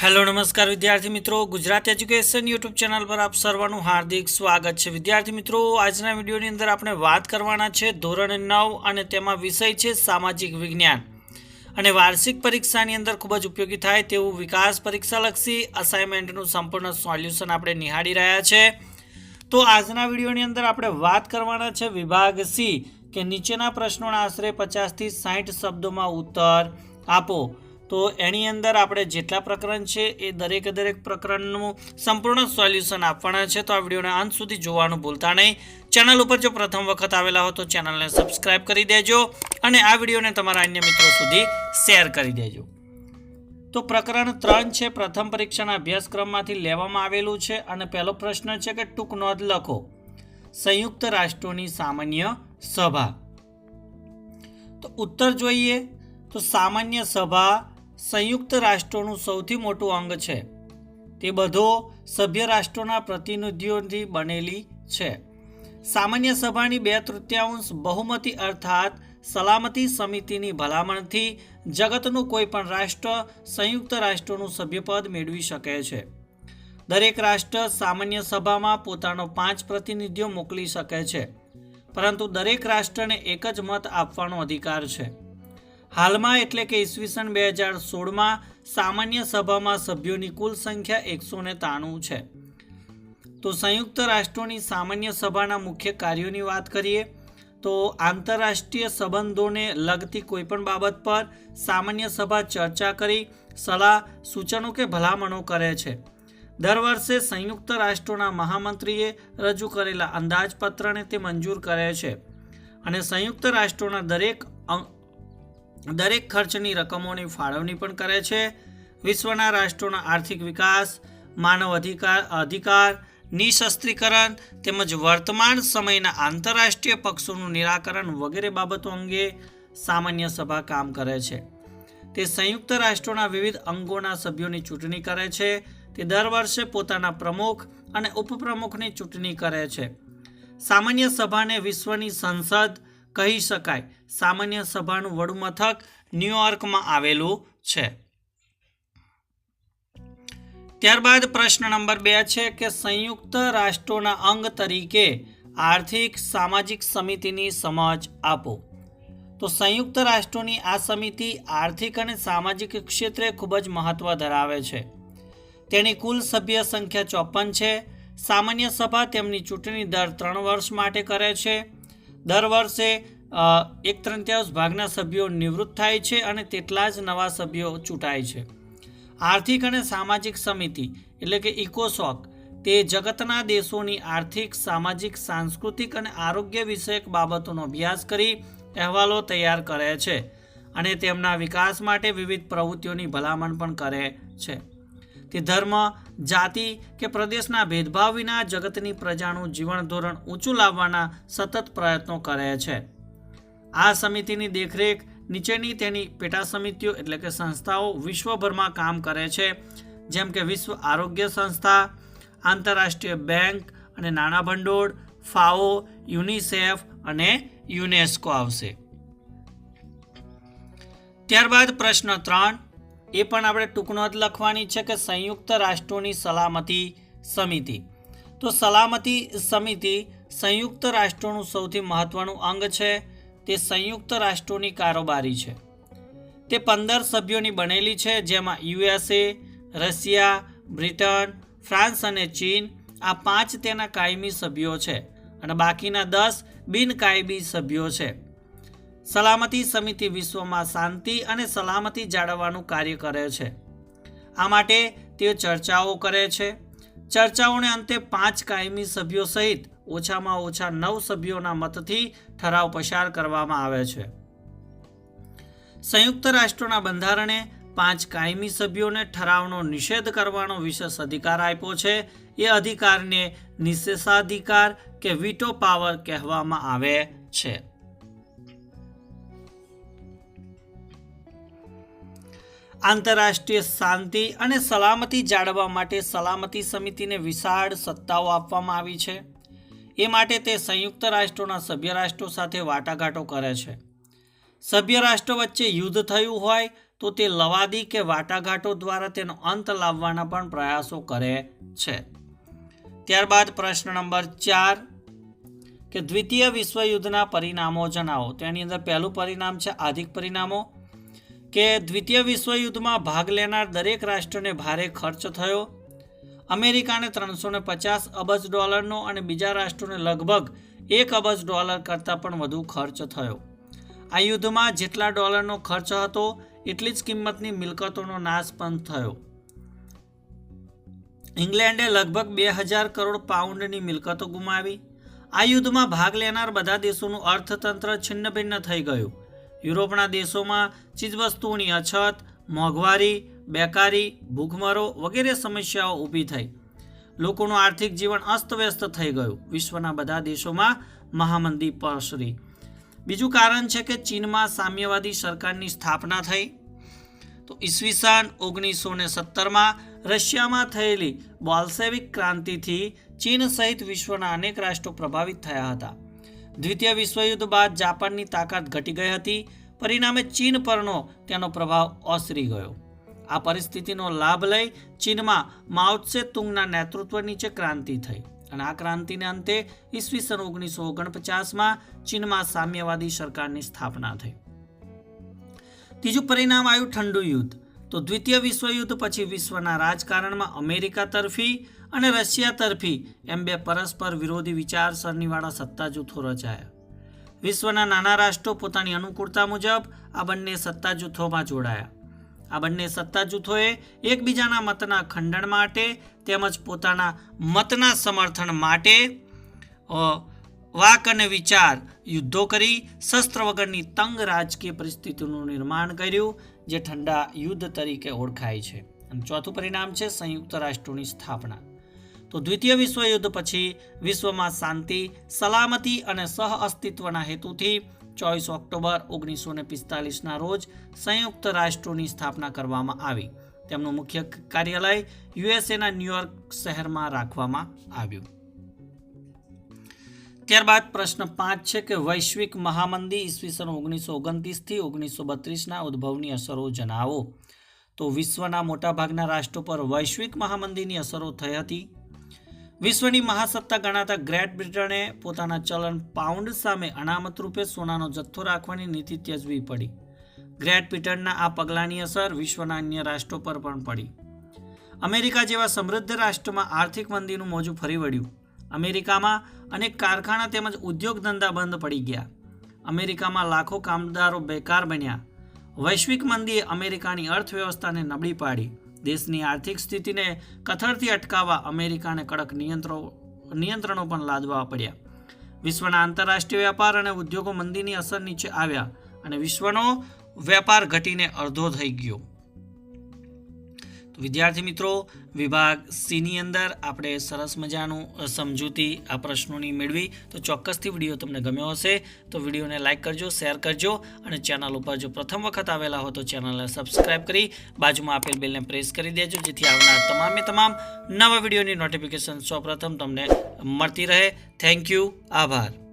Hello, નમસ્કાર વિદ્યાર્થી મિત્રો. ગુજરાત એજ્યુકેશન યુટ્યુબ ચેનલ પર આપ સર્વનું હાર્દિક સ્વાગત છે. વિદ્યાર્થી મિત્રો, આજના વિડીયોની અંદર આપણે વાત કરવાના છે ધોરણ નવ અને તેમાં વિષય છે સામાજિક વિજ્ઞાન. અને વાર્ષિક પરીક્ષાની અંદર ખૂબ જ ઉપયોગી થાય તેવું વિકાસ પરીક્ષાલક્ષી અસાઇનમેન્ટનું સંપૂર્ણ સોલ્યુશન આપણે નિહાળી રહ્યા છે. તો આજના વિડીયોની અંદર આપણે વાત કરવાના છે વિભાગ સી, કે નીચેના પ્રશ્નોના આશરે પચાસથી સાઠ શબ્દોમાં ઉત્તર આપો. તો એની અંદર આપણે જેટલા પ્રકરણ છે એ દરેકે દરેક પ્રકરણનું સંપૂર્ણ સોલ્યુશન આપવાના છે. તો આ વિડીયોને અંત સુધી જોવાનું ભૂલતા નહીં. ચેનલ ઉપર જો પ્રથમ વખત આવેલા હો તો ચેનલને સબસ્ક્રાઈબ કરી દેજો અને આ વિડીયોને તમારા અન્ય મિત્રો સુધી શેર કરી દેજો. તો પ્રકરણ ત્રણ છે, પ્રથમ પરીક્ષાના અભ્યાસક્રમમાંથી લેવામાં આવેલું છે અને પહેલો પ્રશ્ન છે કે ટૂંક નોંધ લખો. સંયુક્ત રાષ્ટ્રોની સામાન્ય સભા. તો ઉત્તર જોઈએ તો સામાન્ય સભા સંયુક્ત રાષ્ટ્રોનું સૌથી મોટું અંગ છે. તે બધો સભ્ય રાષ્ટ્રોના પ્રતિનિધિઓથી બનેલી છે. સામાન્ય સભાની બે તૃતીયાંશ બહુમતી અર્થાત સલામતી સમિતિની ભલામણથી જગતનું કોઈ પણ રાષ્ટ્ર સંયુક્ત રાષ્ટ્રોનું સભ્યપદ મેળવી શકે છે. દરેક રાષ્ટ્ર સામાન્ય સભામાં પોતાનો પાંચ પ્રતિનિધિઓ મોકલી શકે છે. પરંતુ દરેક રાષ્ટ્રને એક જ મત આપવાનો અધિકાર છે. હાલમાં એટલે કે ઈસવીસન બે હજાર સોળમાં સામાન્ય સભામાં સભ્યોની કુલ સંખ્યા એકસો ને ત્રાણું છે. તો સંયુક્ત રાષ્ટ્રોની સામાન્ય સભાના મુખ્ય કાર્યોની વાત કરીએ, તો આંતરરાષ્ટ્રીય સંબંધોને લગતી કોઈપણ બાબત પર સામાન્ય સભા ચર્ચા કરી, સલાહ, સૂચનો કે ભલામણો કરે છે. દર વર્ષે સંયુક્ત રાષ્ટ્રોના મહામંત્રીએ રજૂ કરેલા અંદાજપત્રને તે મંજૂર કરે છે. અને સંયુક્ત રાષ્ટ્રોના દરેક દરેક ખર્ચની રકમોની ફાળવણી પણ કરે છે. વિશ્વના રાષ્ટ્રોના આર્થિક વિકાસ, માનવ અધિકાર અધિકાર, નિશસ્ત્રીકરણ તેમજ વર્તમાન સમયના આંતરરાષ્ટ્રીય પક્ષોનું નિરાકરણ વગેરે બાબતો અંગે સામાન્ય સભા કામ કરે છે. તે સંયુક્ત રાષ્ટ્રોના વિવિધ અંગોના સભ્યોની ચૂંટણી કરે છે. તે દર વર્ષે પોતાના પ્રમુખ અને ઉપપ્રમુખની ચૂંટણી કરે છે. સામાન્ય સભાને વિશ્વની સંસદ કહી શકાય. સામાન્ય સભાનું વડુમથક ન્યુયોર્કમાં આવેલું છે. ત્યારબાદ પ્રશ્ન નંબર બે છે કે સંયુક્ત રાષ્ટ્રોના અંગ તરીકે આર્થિક સામાજિક સમિતિની સમજ આપો. તો સંયુક્ત રાષ્ટ્રોની આ સમિતિ આર્થિક અને સામાજિક ક્ષેત્રે ખૂબ જ મહત્વ ધરાવે છે. તેની કુલ સભ્ય સંખ્યા ચોપન છે. સામાન્ય સભા તેમની ચૂંટણી દર ત્રણ વર્ષ માટે કરે છે. દર વર્ષે એક તૃતીયાંશ ભાગના સભ્યો નિવૃત્ત થાય છે અને તેટલા જ નવા સભ્યો ચૂંટાય છે. આર્થિક અને સામાજિક સમિતિ, એટલે કે ઇકોસોક, તે જગતના દેશોની આર્થિક, સામાજિક, સાંસ્કૃતિક અને આરોગ્ય વિષયક બાબતોનો અભ્યાસ કરી અહેવાલો તૈયાર કરે છે અને તેમના વિકાસ માટે વિવિધ પ્રવૃત્તિઓની ભલામણ પણ કરે છે. તે ધર્મ, જાતિ કે પ્રદેશના ભેદભાવ વિના જગતની પ્રજાનું જીવન ધોરણ ઊંચું લાવવાના સતત પ્રયત્નો કરે છે. આ સમિતિની દેખરેખ નીચેની તેની પેટા સમિતિઓ એટલે કે સંસ્થાઓ વિશ્વભરમાં કામ કરે છે. જેમ કે વિશ્વ આરોગ્ય સંસ્થા, આંતરરાષ્ટ્રીય બેંક અને નાણાં ભંડોળ, ફાઓ, યુનિસેફ અને યુનેસ્કો આવશે. ત્યારબાદ પ્રશ્ન ત્રણ એ પણ આપણે ટૂંક જ લખવાની છે કે સંયુક્ત રાષ્ટ્રોની સલામતી સમિતિ. તો સલામતી સમિતિ સંયુક્ત રાષ્ટ્રોનું સૌથી મહત્વનું અંગ છે, તે સંયુક્ત રાષ્ટ્રોની કારોબારી છે. તે પંદર સભ્યોની બનેલી છે, જેમાં યુએસએ, રશિયા, બ્રિટન, ફ્રાન્સ અને ચીન, આ પાંચ તેના કાયમી સભ્યો છે અને બાકીના દસ બિનકાયમી સભ્યો છે. સલામતી સમિતિ વિશ્વમાં શાંતિ અને સલામતી જાળવવાનું કાર્ય કરે છે. આ માટે તેઓ ચર્ચાઓ કરે છે. ચર્ચાઓને અંતે પાંચ કાયમી સભ્યો સહિત ઓછામાં ઓછા નવ સભ્યોના મતથી ઠરાવ પસાર કરવામાં આવે છે. સંયુક્ત રાષ્ટ્રોના બંધારણે પાંચ કાયમી સભ્યોને ઠરાવનો નિષેધ કરવાનો વિશેષ અધિકાર આપ્યો છે. એ અધિકારને નિશેષાધિકાર કે વીટો પાવર કહેવામાં આવે છે. આંતરરાષ્ટ્રીય શાંતિ અને સલામતી જાળવવા માટે સલામતી સમિતિને વિશાળ સત્તાઓ આપવામાં આવી છે. એ માટે તે સંયુક્ત રાષ્ટ્રોના સભ્ય રાષ્ટ્રો સાથે વાટાઘાટો કરે છે. સભ્ય રાષ્ટ્રો વચ્ચે યુદ્ધ થયું હોય તો તે લવાદી કે વાટાઘાટો દ્વારા તેનો અંત લાવવાના પણ પ્રયાસો કરે છે. ત્યારબાદ પ્રશ્ન નંબર ચાર, કે દ્વિતીય વિશ્વયુદ્ધના પરિણામો જણાવો. તેની અંદર પહેલું પરિણામ છે આર્થિક પરિણામો. કે દ્વિતીય વિશ્વયુદ્ધમાં ભાગ લેનાર દરેક રાષ્ટ્રને ભારે ખર્ચ થયો. અમેરિકાને ત્રણસો ને પચાસ અબજ ડોલરનો અને બીજા રાષ્ટ્રોને લગભગ એક અબજ ડોલર કરતાં પણ વધુ ખર્ચ થયો. આ યુદ્ધમાં જેટલા ડોલરનો ખર્ચ હતો, એટલી જ કિંમતની મિલકતોનો નાશ પણ થયો. ઇંગ્લેન્ડે લગભગ બે હજાર કરોડ પાઉન્ડની મિલકતો ગુમાવી. આ યુદ્ધમાં ભાગ લેનાર બધા દેશોનું અર્થતંત્ર છિન્નભિન્ન થઈ ગયું. યુરોપના દેશોમાં ચીજવસ્તુઓની અછત, મોંઘવારી, બેકારી, ભૂખમરો વગેરે સમસ્યાઓ ઊભી થઈ. લોકોનું આર્થિક જીવન અસ્તવ્યસ્ત થઈ ગયું. વિશ્વના બધા દેશોમાં મહામંદી પસરી. બીજું કારણ છે કે ચીનમાં સામ્યવાદી સરકારની સ્થાપના થઈ. તો ઈસવીસન ઓગણીસો ને સત્તરમાં રશિયામાં થયેલી બોલ્સેવિક ક્રાંતિથી ચીન સહિત વિશ્વના અનેક રાષ્ટ્રો પ્રભાવિત થયા હતા. દ્વિતીય વિશ્વયુદ્ધ બાદ જાપાનની તાકાત ઘટી ગઈ હતી. પરિણામે ચીન પરનો તેનો પ્રભાવ ઓસરી ગયો. આ પરિસ્થિતિનો લાભ લઈ ચીનમાં માઉત્સે તુંગના નેતૃત્વ નીચે ક્રાંતિ થઈ અને આ ક્રાંતિને અંતે ઈસવીસન ઓગણીસો ઓગણપચાસમાં ચીનમાં સામ્યવાદી સરકારની સ્થાપના થઈ. ત્રીજું પરિણામ આવ્યું ઠંડુ યુદ્ધ. તો દ્વિતીય વિશ્વયુદ્ધ પછી વિશ્વના રાજકારણમાં અમેરિકા તરફી અને રશિયા તરફી એમ બે પરસ્પર વિરોધી વિચારસરણીવાળા સત્તા જૂથો રચાયા. વિશ્વના નાના રાષ્ટ્રો પોતાની અનુકૂળતા મુજબ આ બંને સત્તા જૂથોમાં જોડાયા. આ બંને સત્તા જૂથોએ એકબીજાના મતના ખંડન માટે તેમજ પોતાના મતના સમર્થન માટે વાક અને વિચાર યુદ્ધો કરી શસ્ત્ર વગરની તંગ રાજકીય પરિસ્થિતિનું નિર્માણ કર્યું. જે ઠંડા યુદ્ધ તરીકે ઓળખાય છે. અને ચોથું પરિણામ છે સંયુક્ત રાષ્ટ્રોની સ્થાપના. તો દ્વિતીય વિશ્વયુદ્ધ પછી વિશ્વમાં શાંતિ, સલામતી અને સહ અસ્તિત્વના હેતુથી ચોવીસ ઓક્ટોબર ઓગણીસો ને પિસ્તાલીસના રોજ સંયુક્ત રાષ્ટ્રોની સ્થાપના કરવામાં આવી. તેમનું મુખ્ય કાર્યાલય યુએસએના ન્યુયોર્ક શહેરમાં રાખવામાં આવ્યું. ત્યારબાદ પ્રશ્ન પાંચ છે કે વૈશ્વિક મહામંદી ઈસવીસન ઓગણીસો ઓગણત્રીસથી ઓગણીસો બત્રીસના ઉદ્ભવની અસરો જણાવો. તો વિશ્વના મોટાભાગના રાષ્ટ્રો પર વૈશ્વિક મહામંદીની અસરો થઈ હતી. વિશ્વની મહાસત્તા ગણાતા ગ્રેટ બ્રિટને પોતાના ચલણ પાઉન્ડ સામે અનામત રૂપે સોનાનો જથ્થો રાખવાની નીતિ ત્યજવી પડી. ગ્રેટ બ્રિટનના આ પગલાંની અસર વિશ્વના અન્ય રાષ્ટ્રો પર પણ પડી. અમેરિકા જેવા સમૃદ્ધ રાષ્ટ્રમાં આર્થિક મંદીનું મોજું ફરી વળ્યું. અમેરિકામાં અનેક કારખાના તેમજ ઉદ્યોગ ધંધા બંધ પડી ગયા. અમેરિકામાં લાખો કામદારો બેકાર બન્યા. વૈશ્વિક મંદીએ અમેરિકાની અર્થવ્યવસ્થાને નબળી પાડી. દેશની આર્થિક સ્થિતિને કથળથી અટકાવવા અમેરિકાને કડક નિયંત્રો, નિયંત્રણો પણ લાદવા પડ્યા. વિશ્વના આંતરરાષ્ટ્રીય વેપાર અને ઉદ્યોગો મંદીની અસર નીચે આવ્યા અને વિશ્વનો વેપાર ઘટીને અડધો થઈ ગયો. વિદ્યાર્થી મિત્રો, વિભાગ સીની અંદર આપણે સરસ મજાનું સમજૂતી આ પ્રશ્નોની મેળવી. તો ચોક્કસથી વીડિયો તમને ગમ્યો હશે, તો વિડીયોને લાઇક કરજો, શેર કરજો અને ચેનલ ઉપર જો પ્રથમ વખત આવેલા હો તો ચેનલને સબસ્ક્રાઇબ કરી બાજુમાં આપેલ બેલને પ્રેસ કરી દેજો, જેથી આવનાર તમામે તમામ નવા વિડીયોની નોટિફિકેશન સૌપ્રથમ તમને મળતી રહે. થેન્ક યુ આભાર.